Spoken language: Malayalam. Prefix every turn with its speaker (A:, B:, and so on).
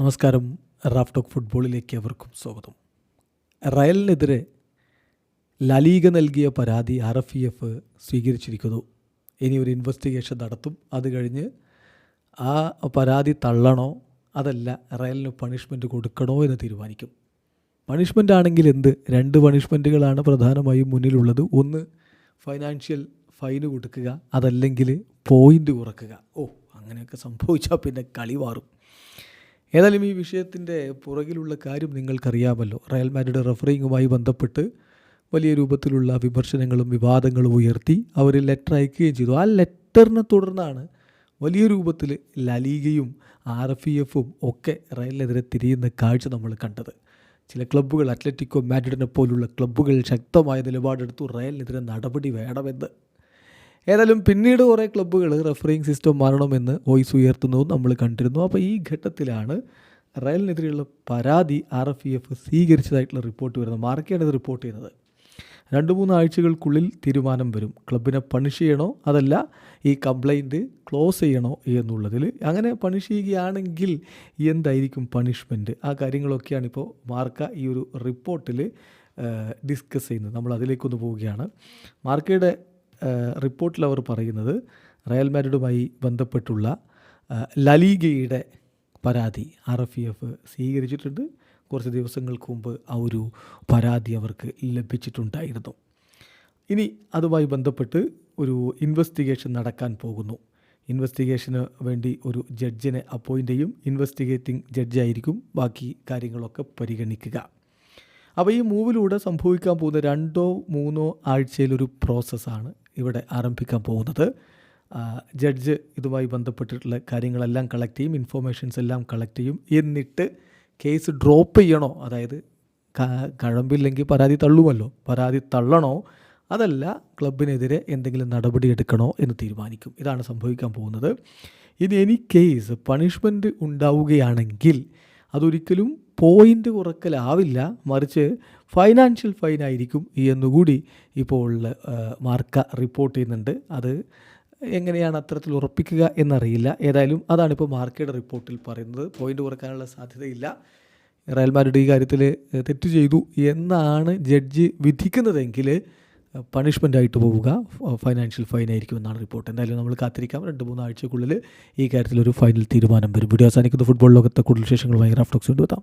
A: നമസ്കാരം. റാഫ് ടോക്ക് ഫുട്ബോളിലേക്ക് അവർക്കും സ്വാഗതം. റയലിനെതിരെ ലലീഗ നൽകിയ പരാതി ആർ എഫ് ഇ എഫ് സ്വീകരിച്ചിരിക്കുന്നു. ഇനി ഒരു ഇൻവെസ്റ്റിഗേഷൻ നടത്തും. അത് കഴിഞ്ഞ് ആ പരാതി തള്ളണോ അതല്ല റയലിന് പണിഷ്മെന്റ് കൊടുക്കണോ എന്ന് തീരുമാനിക്കും. പണിഷ്മെന്റ് ആണെങ്കിൽ എന്ത്? രണ്ട് പണിഷ്മെന്റുകളാണ് പ്രധാനമായും മുന്നിലുള്ളത്. ഒന്ന് ഫൈനാൻഷ്യൽ ഫൈന് കൊടുക്കുക. അതല്ലെങ്കിൽ പോയിന്റ് കുറക്കുക. ഓ അങ്ങനെയൊക്കെ സംഭവിച്ചാൽ പിന്നെ കളി മാറും. ഏതായാലും ഈ വിഷയത്തിന്റെ പുറകിലുള്ള കാര്യം നിങ്ങൾക്കറിയാമല്ലോ. റയൽ മാഡ്രിഡ് റഫറിങ്ങുമായി ബന്ധപ്പെട്ട് വലിയ രൂപത്തിലുള്ള വിമർശനങ്ങളും വിവാദങ്ങളും ഉയർത്തി അവർ ലെറ്റർ അയക്കുകയും ചെയ്തു. ആ ലെറ്ററിനെ തുടർന്നാണ് വലിയ രൂപത്തിൽ ലലീഗയും ആർ എഫ് ഇ എഫും ഒക്കെ റയലിനെതിരെ തിരിയുന്ന കാഴ്ച നമ്മൾ കണ്ടത്. ചില ക്ലബ്ബുകൾ അത്ലറ്റിക്കോ മാഡ്രിഡിനെ പോലുള്ള ക്ലബ്ബുകൾ ശക്തമായ നിലപാടെടുത്തു റയലിനെതിരെ നടപടി വേണമെന്ന്. ഏതായാലും പിന്നീട് കുറേ ക്ലബ്ബുകൾ റെഫറിങ് സിസ്റ്റം മാറണമെന്ന് വോയിസ് ഉയർത്തുന്നതും നമ്മൾ കണ്ടിരുന്നു. അപ്പോൾ ഈ ഘട്ടത്തിലാണ് റയലിനെതിരെയുള്ള പരാതി ആർ എഫ് ഇ എഫ് സ്വീകരിച്ചതായിട്ടുള്ള റിപ്പോർട്ട് വരുന്നത്. മാർക്കയാണ് ഇത് റിപ്പോർട്ട് ചെയ്യുന്നത്. രണ്ട് മൂന്ന് ആഴ്ചകൾക്കുള്ളിൽ തീരുമാനം വരും. ക്ലബിനെ പണിഷ് ചെയ്യണോ അതല്ല ഈ കംപ്ലൈന്റ് ക്ലോസ് ചെയ്യണോ എന്നുള്ളതിൽ അങ്ങനെ പണിഷ് ചെയ്യുകയാണെങ്കിൽ എന്തായിരിക്കും പണിഷ്മെന്റ് ആ കാര്യങ്ങളൊക്കെയാണ് ഇപ്പോൾ മാർക്ക ഈ ഒരു റിപ്പോർട്ടിൽ ഡിസ്കസ് ചെയ്യുന്നത്. നമ്മൾ അതിലേക്കൊന്ന് പോവുകയാണ്. മാർക്കയുടെ റിപ്പോർട്ടിൽ അവർ പറയുന്നത് റയൽ മാഡ്രിഡുമായി ബന്ധപ്പെട്ടുള്ള ലലീഗയുടെ പരാതി ആർ എഫ് ഇ എഫ് സ്വീകരിച്ചിട്ടുണ്ട്. കുറച്ച് ദിവസങ്ങൾക്ക് മുമ്പ് ആ ഒരു പരാതി അവർക്ക് ലഭിച്ചിട്ടുണ്ടായിരുന്നു. ഇനി അതുമായി ബന്ധപ്പെട്ട് ഒരു ഇൻവെസ്റ്റിഗേഷൻ നടക്കാൻ പോകുന്നു. ഇൻവെസ്റ്റിഗേഷന് വേണ്ടി ഒരു ജഡ്ജിനെ അപ്പോയിന്റ് ചെയ്യും. ഇൻവെസ്റ്റിഗേറ്റിംഗ് ജഡ്ജായിരിക്കും ബാക്കി കാര്യങ്ങളൊക്കെ പരിഗണിക്കുക. അപ്പോൾ ഈ മൂവിലൂടെ സംഭവിക്കാൻ പോകുന്ന രണ്ടോ മൂന്നോ ആഴ്ചയിലൊരു പ്രോസസ്സാണ് ഇവിടെ ആരംഭിക്കാൻ പോകുന്നത്. ജഡ്ജ് ഇതുമായി ബന്ധപ്പെട്ടിട്ടുള്ള കാര്യങ്ങളെല്ലാം കളക്ട് ചെയ്യും ഇൻഫോർമേഷൻസ് എല്ലാം കളക്ട് ചെയ്യും. എന്നിട്ട് കേസ് ഡ്രോപ്പ് ചെയ്യണോ? അതായത് കഴമ്പില്ലെങ്കിൽ പരാതി തള്ളുമല്ലോ. പരാതി തള്ളണോ? അതല്ല ക്ലബിനെതിരെ എന്തെങ്കിലും നടപടി എടുക്കണോ എന്ന് തീരുമാനിക്കും. ഇതാണ് സംഭവിക്കാൻ പോകുന്നത്. ഇനി എനി കേസ് പണിഷ്മെന്റ് ഉണ്ടാവുകയാണെങ്കിൽ അതൊരിക്കലും പോയിന്റ് കുറക്കലാവില്ല. മറിച്ച് ഫൈനാൻഷ്യൽ ഫൈൻ ആയിരിക്കും എന്നുകൂടി ഇപ്പോൾ മാർക്ക റിപ്പോർട്ട് ചെയ്യുന്നുണ്ട്. അത് എങ്ങനെയാണ് അത്തരത്തിൽ ഉറപ്പിക്കുക എന്നറിയില്ല. ഏതായാലും അതാണിപ്പോൾ മാർക്കയുടെ റിപ്പോർട്ടിൽ പറയുന്നത്. പോയിന്റ് കുറക്കാനുള്ള സാധ്യതയില്ല. റയൽ മാഡ്രിഡ് ഈ കാര്യത്തിൽ തെറ്റ് ചെയ്തു എന്നാണ് ജഡ്ജി വിധിക്കുന്നതെങ്കിൽ പണിഷ്മെന്റ് ആയിട്ട് പോവുക. ഫൈനാൻഷ്യൽ ഫൈൻ ആയിരിക്കും എന്നാണ് റിപ്പോർട്ട് എന്തായാലും നമ്മൾ കാത്തിരിക്കാം. രണ്ട് മൂന്ന് ആഴ്ചക്കുള്ളിൽ ഈ കാര്യത്തിൽ ഒരു ഫൈനൽ തീരുമാനം വരും. വീഡിയോ അവസാനിക്കുന്ന. ഫുട്ബോൾ ലോകത്തെ കൂടുതൽ വിശേഷങ്ങളുമായി റാഫ്റ്റോക്സ് കൊണ്ടുവെത്താം